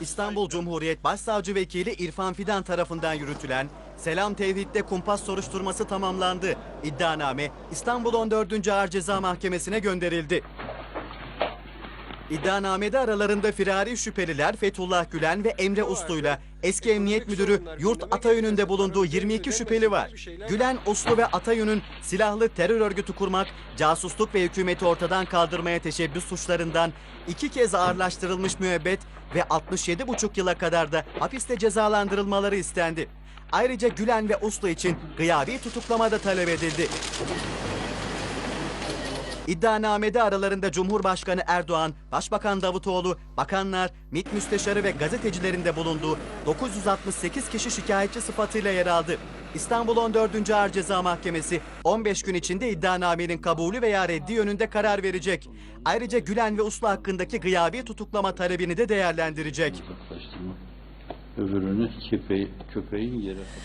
İstanbul Cumhuriyet Başsavcı Vekili İrfan Fidan tarafından yürütülen Selam Tevhid'de kumpas soruşturması tamamlandı. İddianame İstanbul 14. Ağır Ceza Mahkemesi'ne gönderildi. İddianamede aralarında firari şüpheliler Fethullah Gülen ve Emre Uslu'yla eski Emniyet Müdürü Yurt Atayün'ün de bulunduğu 22 şüpheli var. Gülen, Uslu ve Atayün'ün silahlı terör örgütü kurmak, casusluk ve hükümeti ortadan kaldırmaya teşebbüs suçlarından iki kez ağırlaştırılmış müebbet ve 67,5 yıla kadar da hapiste cezalandırılmaları istendi. Ayrıca Gülen ve Uslu için gıyabi tutuklama da talep edildi. İddianamede aralarında Cumhurbaşkanı Erdoğan, Başbakan Davutoğlu, bakanlar, MİT müsteşarı ve gazetecilerin de bulunduğu 968 kişi şikayetçi sıfatıyla yer aldı. İstanbul 14. Ağır Ceza Mahkemesi 15 gün içinde iddianamenin kabulü veya reddi yönünde karar verecek. Ayrıca Gülen ve Uslu hakkındaki gıyabi tutuklama talebini de değerlendirecek. Öbürünü köpeği, köpeğin yere